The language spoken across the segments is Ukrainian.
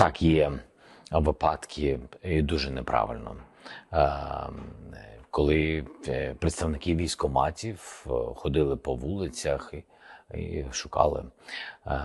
Так, є випадки і дуже неправильно. Е, Коли е, представники військоматів е, ходили по вулицях і, шукали е,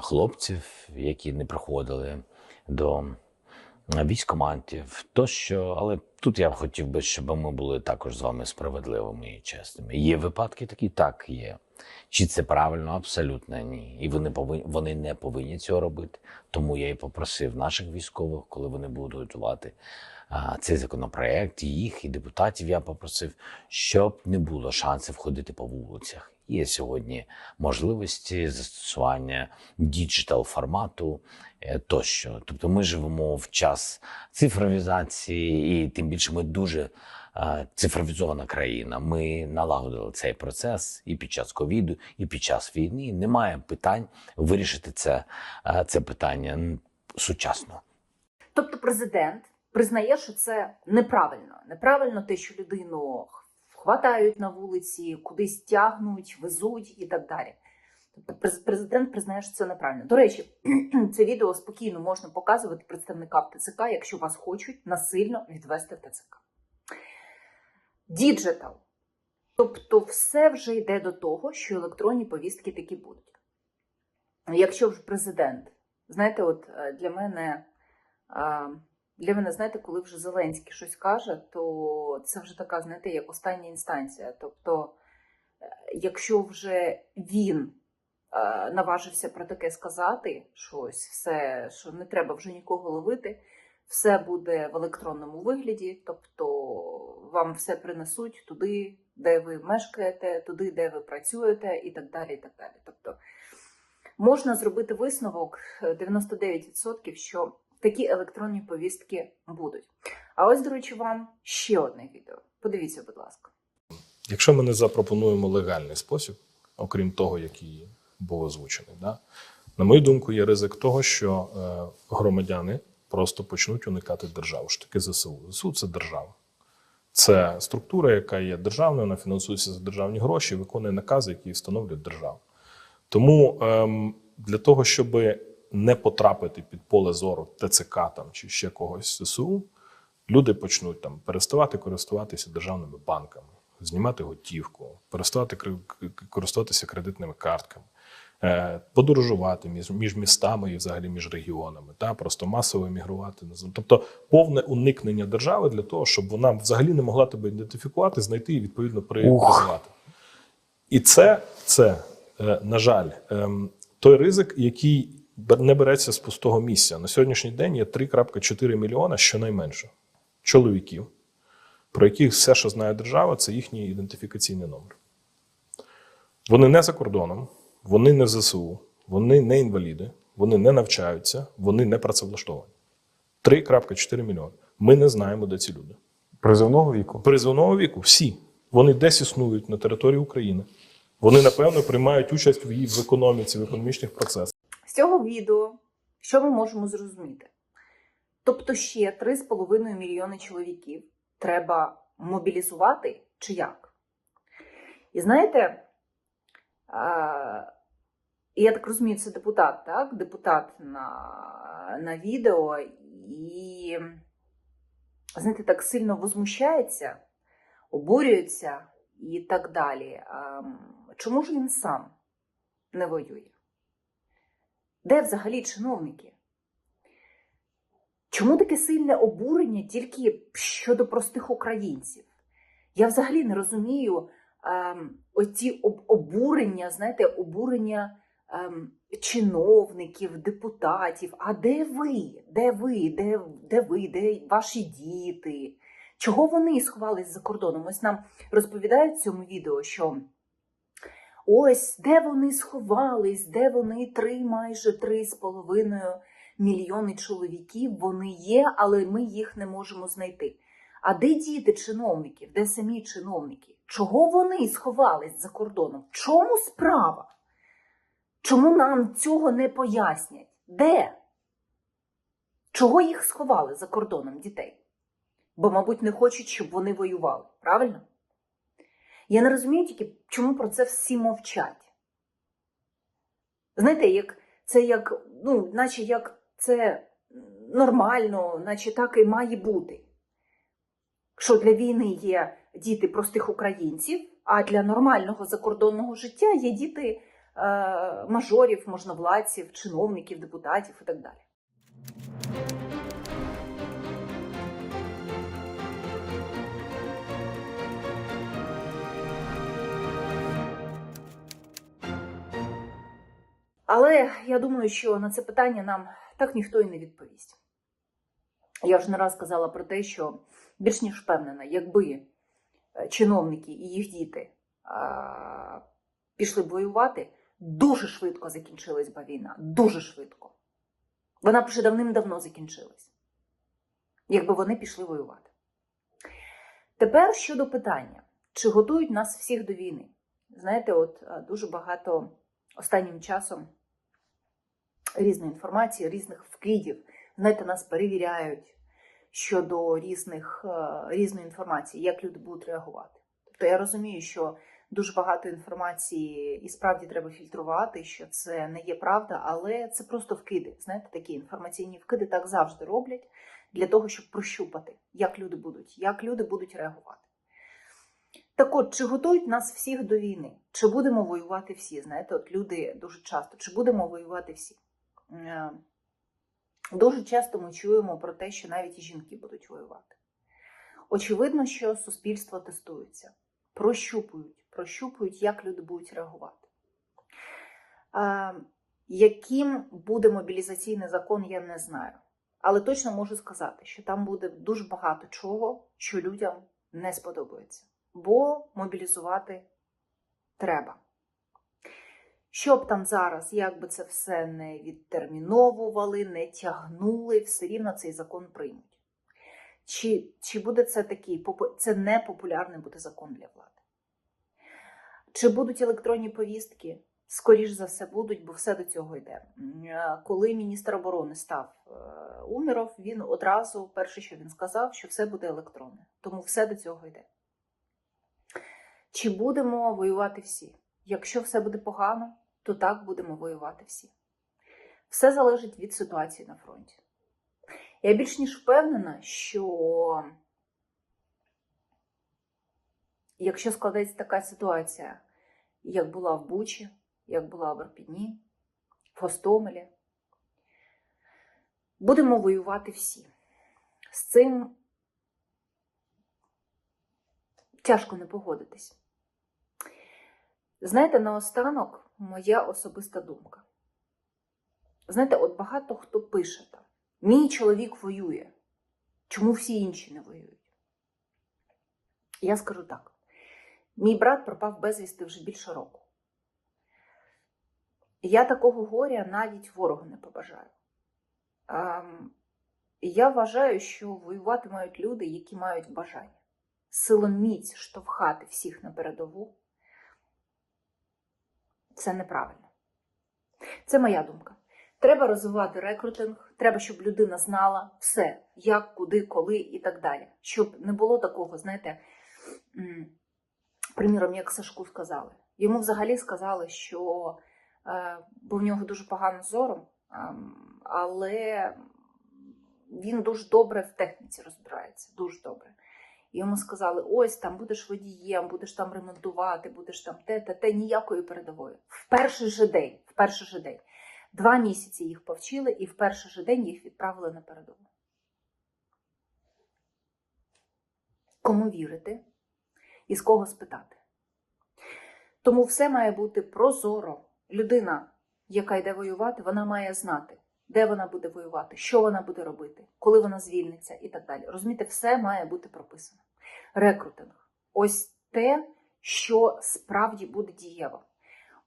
хлопців, які не приходили до військоматів, тощо, але тут я б хотів би, щоб ми були також з вами справедливими і чесними. Є випадки такі, так є. Чи це правильно? Абсолютно ні. І вони повинні вони не повинні цього робити. Тому я і попросив наших військових, коли вони будуть готувати а, цей законопроект, і їх і депутатів. Я попросив, щоб не було шансів ходити по вулицях. Є сьогодні можливості застосування діджитал формату е, тощо. Тобто, ми живемо в час цифровізації, і тим більше ми дуже цифровізована країна. Ми налагодили цей процес і під час ковіду, і під час війни. Немає питань вирішити це, це питання сучасно. Тобто президент признає, що це неправильно. Неправильно те, що людину хватають на вулиці, кудись тягнуть, везуть і так далі. Тобто президент признає, що це неправильно. До речі, це відео спокійно можна показувати представникам ТЦК, якщо вас хочуть насильно відвести в ТЦК. Діджитал. Тобто, все вже йде до того, що електронні повістки такі будуть. Якщо вже президент, знаєте, от е, для мене. Для мене, знаєте, коли вже Зеленський щось каже, то це вже така, знаєте, як остання інстанція. Тобто, е, якщо вже він е, наважився про таке сказати, щось, все, що не треба вже нікого ловити, все буде в електронному вигляді, тобто вам все принесуть туди, де ви мешкаєте, туди, де ви працюєте, і так далі. І так далі. Тобто, можна зробити висновок е, 99%, що такі електронні повістки будуть. А ось, до речі, вам ще одне відео. Подивіться, будь ласка. Якщо ми не запропонуємо легальний спосіб, окрім того, який був озвучений, да, на мою думку, є ризик того, що е, громадяни просто почнуть уникати державу. Що таке ЗСУ? ЗСУ це держава. Це структура, яка є державною, вона фінансується за державні гроші, виконує накази, які встановлюють держава. Тому ем, для того, щоб не потрапити під поле зору ТЦК там, чи ще когось з ЗСУ, люди почнуть там переставати користуватися державними банками, знімати готівку, переставати користуватися кредитними картками, е, подорожувати між, між містами і взагалі між регіонами, та просто масово емігрувати. Тобто повне уникнення держави для того, щоб вона взагалі не могла тебе ідентифікувати, знайти і відповідно при- призвати. І це, це е, на жаль, ем, той ризик, який не береться з пустого місця. На сьогоднішній день є 3,4 мільйона щонайменше чоловіків, про яких все, що знає держава, це їхній ідентифікаційний номер. Вони не за кордоном, вони не в ЗСУ, вони не інваліди, вони не навчаються, вони не працевлаштовані. 3,4 мільйони. Ми не знаємо, де ці люди Призовного віку. призовного віку всі. Вони десь існують на території України. Вони, напевно, приймають участь в її в економіці, в економічних процесах. Цього відео що ми можемо зрозуміти? Тобто ще 3,5 мільйони чоловіків треба мобілізувати чи як? І знаєте, я так розумію, це депутат, так? Депутат на, на відео і, знаєте, так сильно возмущається, обурюється і так далі. Чому ж він сам не воює? Де взагалі чиновники? Чому таке сильне обурення тільки щодо простих українців? Я взагалі не розумію ем, оці об- обурення, знаєте, обурення ем, чиновників, депутатів. А де ви? Де ви? Де, де ви? Де ваші діти? Чого вони сховались за кордоном? Ось нам розповідають в цьому відео, що ось де вони сховались, де вони три, майже три з половиною мільйони чоловіків, вони є, але ми їх не можемо знайти. А де діти чиновників, де самі чиновники? Чого вони сховались за кордоном? В чому справа? Чому нам цього не пояснять? Де? Чого їх сховали за кордоном дітей? Бо, мабуть, не хочуть, щоб вони воювали, правильно? Я не розумію тільки, чому про це всі мовчать. Знаєте, як це як, ну, наче як це нормально, наче так і має бути. Що для війни є діти простих українців, а для нормального закордонного життя є діти е, мажорів, можновладців, чиновників, депутатів і так далі. Але я думаю, що на це питання нам так ніхто і не відповість. Я вже не раз казала про те, що більш ніж впевнена, якби е, чиновники і їх діти а, пішли б воювати, дуже швидко закінчилась би війна. Дуже швидко. Вона б вже давним-давно закінчилась, якби вони пішли воювати. Тепер щодо питання, чи готують нас всіх до війни? Знаєте, от е, дуже багато останнім часом різної інформації, різних вкидів. Знаєте, нас перевіряють щодо різних, е, різної інформації, як люди будуть реагувати. Тобто я розумію, що дуже багато інформації і справді треба фільтрувати, що це не є правда, але це просто вкиди. Знаєте, такі інформаційні вкиди так завжди роблять для того, щоб прощупати, як люди будуть, як люди будуть реагувати. Так от, чи готують нас всіх до війни? Чи будемо воювати всі? Знаєте, от люди дуже часто, чи будемо воювати всі? Е, Дуже часто ми чуємо про те, що навіть і жінки будуть воювати. Очевидно, що суспільство тестується, прощупують, прощупують, як люди будуть реагувати. Е, Яким буде мобілізаційний закон, я не знаю. Але точно можу сказати, що там буде дуже багато чого, що людям не сподобається. Бо мобілізувати треба. Що б там зараз, як би це все не відтерміновували, не тягнули, все рівно цей закон приймуть. Чи, чи буде це такий, це не популярний буде закон для влади? Чи будуть електронні повістки? Скоріш за все будуть, бо все до цього йде. Коли міністр оборони став е, Умеров, він одразу перше, що він сказав, що все буде електронне. Тому все до цього йде. Чи будемо воювати всі? Якщо все буде погано, то так будемо воювати всі. Все залежить від ситуації на фронті. Я більш ніж впевнена, що якщо складеться така ситуація, як була в Бучі, як була в Арпіні, в Гостомелі, будемо воювати всі. З цим тяжко не погодитись. Знаєте, наостанок моя особиста думка. Знаєте, от багато хто пише там: мій чоловік воює. Чому всі інші не воюють? Я скажу так: мій брат пропав безвісти вже більше року. Я такого горя навіть ворогу не побажаю. Ем, Я вважаю, що воювати мають люди, які мають бажання. Силоміць штовхати всіх на передову це неправильно. Це моя думка. Треба розвивати рекрутинг, треба, щоб людина знала все, як, куди, коли і так далі. Щоб не було такого, знаєте, приміром, як Сашку сказали. Йому взагалі сказали, що е, бо в нього дуже погано зором, ем, але він дуже добре в техніці розбирається, дуже добре. Йому сказали: ось там будеш водієм, будеш там ремонтувати, будеш там те, те, те, ніякої передової. В перший же день, в перший же день. Два місяці їх повчили, і в перший же день їх відправили на передову. Кому вірити і з кого спитати? Тому все має бути прозоро. Людина, яка йде воювати, вона має знати, де вона буде воювати, що вона буде робити, коли вона звільниться і так далі. Розумієте, все має бути прописано. Рекрутинг ось те, що справді буде дієво.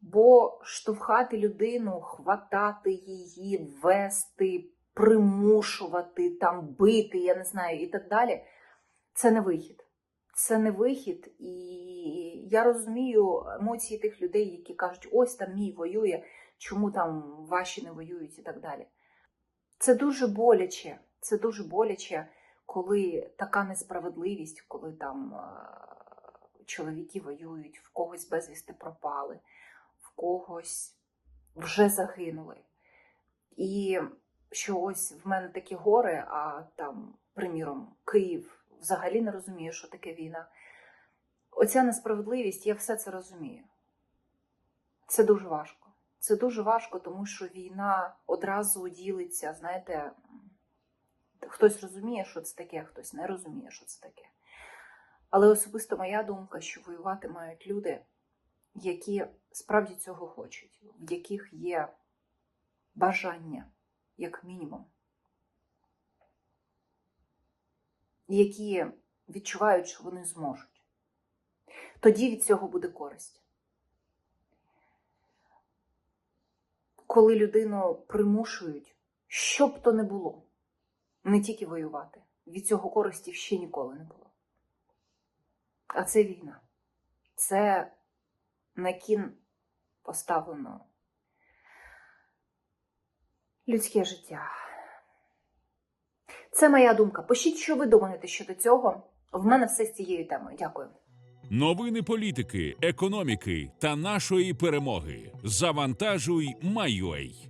Бо штовхати людину, хватати її, вести, примушувати, там бити, я не знаю, і так далі, це не вихід. Це не вихід, і я розумію емоції тих людей, які кажуть, ось там мій воює, чому там ваші не воюють і так далі. Це дуже боляче. Це дуже боляче, коли така несправедливість, коли там е, чоловіки воюють, в когось безвісти пропали, в когось вже загинули. І що ось в мене такі гори, а там, приміром, Київ взагалі не розуміє, що таке війна. Оця несправедливість, я все це розумію. Це дуже важко. Це дуже важко, тому що війна одразу ділиться, знаєте, хтось розуміє, що це таке, а хтось не розуміє, що це таке. Але особисто моя думка, що воювати мають люди, які справді цього хочуть, в яких є бажання, як мінімум, які відчувають, що вони зможуть. Тоді від цього буде користь. Коли людину примушують, що б то не було, не тільки воювати, від цього користі ще ніколи не було. А це війна. Це на кін поставлено людське життя. Це моя думка. Пишіть, що ви думаєте щодо цього. В мене все з цією темою. Дякую. Новини політики, економіки та нашої перемоги. Завантажуй, Майой.